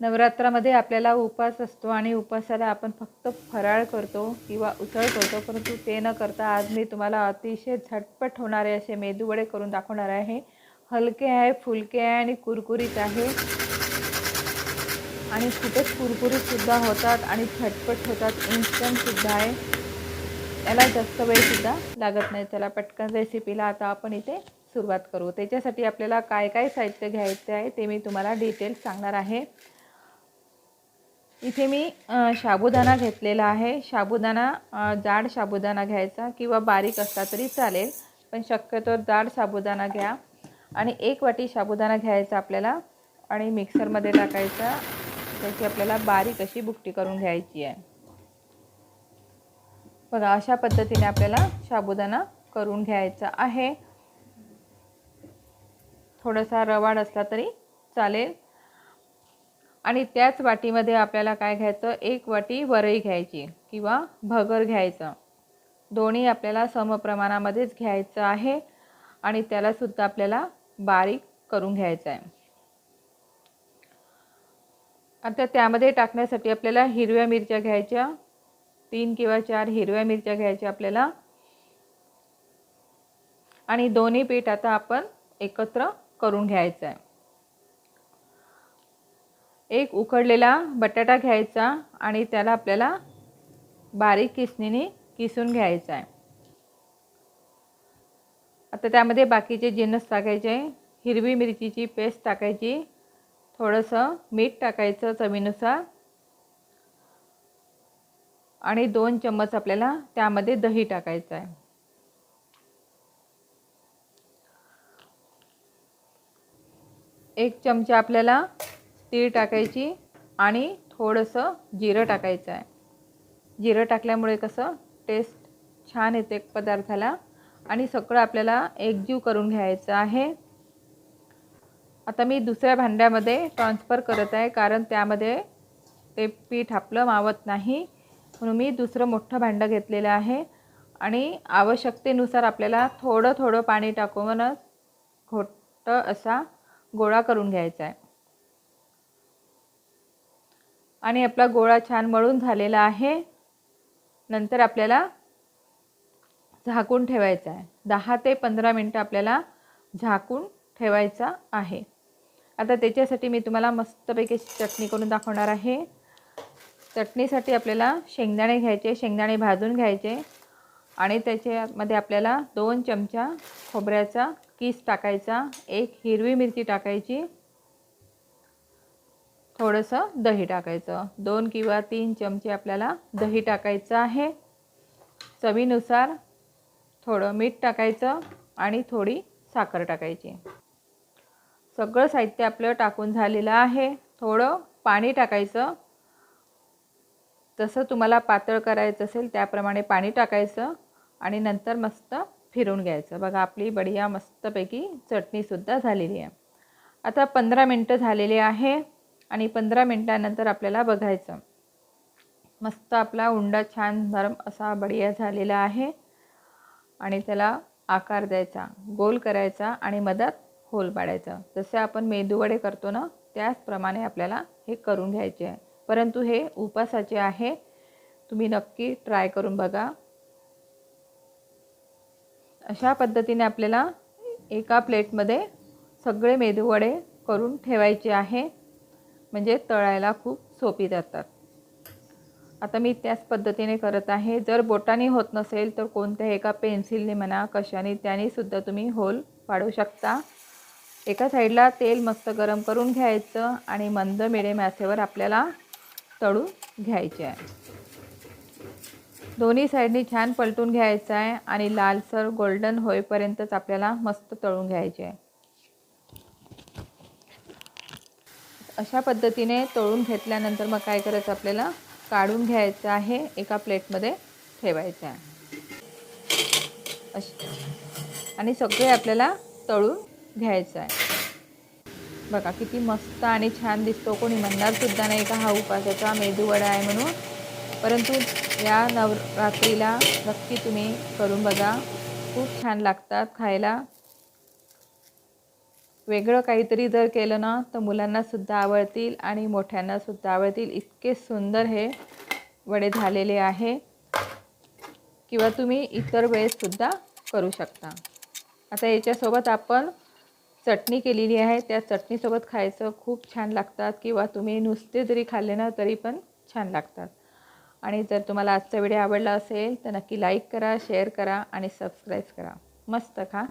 नवरात्रामध्ये आपल्याला उपास असतो आणि उपासाला आपण फक्त फराळ करतो किंवा उसळ करतो परंतु ते न करता आज मी तुम्हाला अतिशय झटपट होणारे असे मेदूवडे करून दाखवणार आहे. हलके आहे फुलके आहे आणि कुरकुरीत आहे. आणि खूपच कुरकुरीतसुद्धा होतात आणि झटपट होतात इन्स्टंटसुद्धा आहे. याला जास्त वेळसुद्धा लागत नाही. चला पटकन रेसिपीला आता आपण इथे सुरुवात करू. त्याच्यासाठी आपल्याला काय काय साहित्य घ्यायचं आहे ते मी तुम्हाला डिटेल्स सांगणार आहे. इथे मी साबुदाणा घेतलेला आहे. साबुदाणा जाड साबुदाणा घ्यायचा किंवा बारीक असला तरी चालेल पण शक्यतो जाड साबुदाणा घ्या. आणि एक वाटी साबुदाणा घ्यायचा आपल्याला आणि मिक्सरमध्ये टाकायचा त्याची आपल्याला बारीक अशी बुकटी करून घ्यायची आहे. बघा अशा पद्धतीने आपल्याला साबुदाणा करून घ्यायचा आहे. थोडासा रवाड असला तरी चालेल. आणि त्याच वाटीमध्ये आपल्याला काय घ्यायचं? एक वाटी वरई घ्यायची किंवा भगर घ्यायचं. दोन्ही आपल्याला समप्रमाणामध्येच घ्यायचं आहे आणि त्यालासुद्धा आपल्याला बारीक करून घ्यायचं आहे आता त्यामध्ये टाकण्यासाठी आपल्याला हिरव्या मिरच्या घ्यायच्या. तीन किंवा चार हिरव्या मिरच्या घ्यायच्या आपल्याला. आणि दोन्ही पीठ आता आपण एकत्र करून घ्यायचं आहे एक उकडलेला बटाटा घ्यायचा आणि त्याला आपल्याला बारीक किसणीने किसून घ्यायचा आहे. आता त्यामध्ये बाकीचे जिन्नस टाकायचे हिरवी मिरचीची पेस्ट टाकायची थोडंसं मीठ टाकायचं चवीनुसार. आणि दोन चम्मच आपल्याला त्यामध्ये दही टाकायचं आहे. एक चमचा आपल्याला तीळ टाकायची आणि थोडंसं जिरं टाकायचं आहे. जिरं टाकल्यामुळे कसं टेस्ट छान येते पदार्थाला आणि सगळं आपल्याला एकजीव करून घ्यायचं आहे. आता मी दुसऱ्या भांड्यामध्ये ट्रान्सफर करत आहे कारण त्यामध्ये ते पीठ आपलं मावत नाही. म्हणून मी दुसरं मोठं भांडं घेतलेलं आहे आणि आवश्यकतेनुसार आपल्याला थोडं थोडं पाणी टाकूनच घोट्ट असा गोळा करून घ्यायचा आहे. आणि आपला गोळा छान मळून झालेला आहे. नंतर आपल्याला झाकून ठेवायचा आहे. दहा ते पंधरा मिनटं आपल्याला झाकून ठेवायचा आहे. आता त्याच्यासाठी मी तुम्हाला मस्तपैकी चटणी करून दाखवणार आहे. चटणीसाठी आपल्याला शेंगदाणे घ्यायचे शेंगदाणे भाजून घ्यायचे आणि त्याच्यामध्ये आपल्याला दोन चमचा खोबऱ्याचा किस टाकायचा एक हिरवी मिरची टाकायची थोडंसं दही टाकायचं. दोन किंवा तीन चमचे आपल्याला दही टाकायचं आहे. चवीनुसार थोडं मीठ टाकायचं आणि थोडी साखर टाकायची. सगळं साहित्य आपलं टाकून झालेलं आहे. थोडं पाणी टाकायचं. जसं तुम्हाला पातळ करायचं असेल त्याप्रमाणे पाणी टाकायचं आणि नंतर मस्त फिरून घ्यायचं. बघा आपली बढिया मस्तपैकी चटणीसुद्धा झालेली आहे. आता पंधरा मिनटं झालेली आहे. आणि पंधरा मिनटानंतर आपल्याला बघायचं. मस्त आपला उंडा छान नरम असा बढिया झालेला आहे. आणि त्याला आकार द्यायचा गोल करायचा आणि मधात होल पाडायचं. जसे आपण मेदूवडे करतो ना त्याचप्रमाणे आपल्याला हे करून घ्यायचे आहे. परंतु हे उपासाचे आहे. तुम्ही नक्की ट्राय करून बघा. अशा पद्धतीने आपल्याला एका प्लेटमध्ये सगळे मेदूवडे करून ठेवायचे आहे. म्हणजे तळायला खूप सोपी जातात. आता मी त्याच पद्धतीने करत आहे. जर बोटाने होत नसेल तर कोणत्याही एका पेन्सिलने म्हणा कशाने त्यानेसुद्धा तुम्ही होल पाडू शकता. एका साईडला तेल मस्त गरम करून घ्यायचं आणि मंद मिडियम आचेवर आपल्याला तळून घ्यायचे आहे. दोन्ही साईडनी छान पलटून घ्यायचं आहे आणि लालसर गोल्डन होईपर्यंतच आपल्याला मस्त तळून घ्यायचे आहे. अशा पद्धतीने तळून घेतल्यानंतर मग काय करायचं आपल्याला? काढून घ्यायचं आहे एका प्लेटमध्ये ठेवायचं आहे. अश. आणि सगळे आपल्याला तळून घ्यायचं आहे. बघा किती मस्त आणि छान दिसतो. कोणी म्हणणारसुद्धा नाही का हा उपासाचा मेदूवडा आहे म्हणून. परंतु या नवरात्रीला नक्की तुम्ही करून बघा. खूप छान लागतात खायला. वेगळं काहीतरी जर केलं ना तर मुलांनासुद्धा आवडतील आणि मोठ्यांनासुद्धा आवडतील. इतके सुंदर हे वडे झालेले आहे. किंवा तुम्ही इतर वेळेससुद्धा करू शकता. आता याच्यासोबत आपण चटणी केलेली आहे. त्या चटणीसोबत खायचं खूप छान लागतात. किंवा तुम्ही नुसते जरी खाल्ले ना तरी पण छान लागतात. आणि जर तुम्हाला आजचा व्हिडिओ आवडला असेल तर नक्की लाईक करा शेअर करा आणि सबस्क्राईब करा. मस्त खा.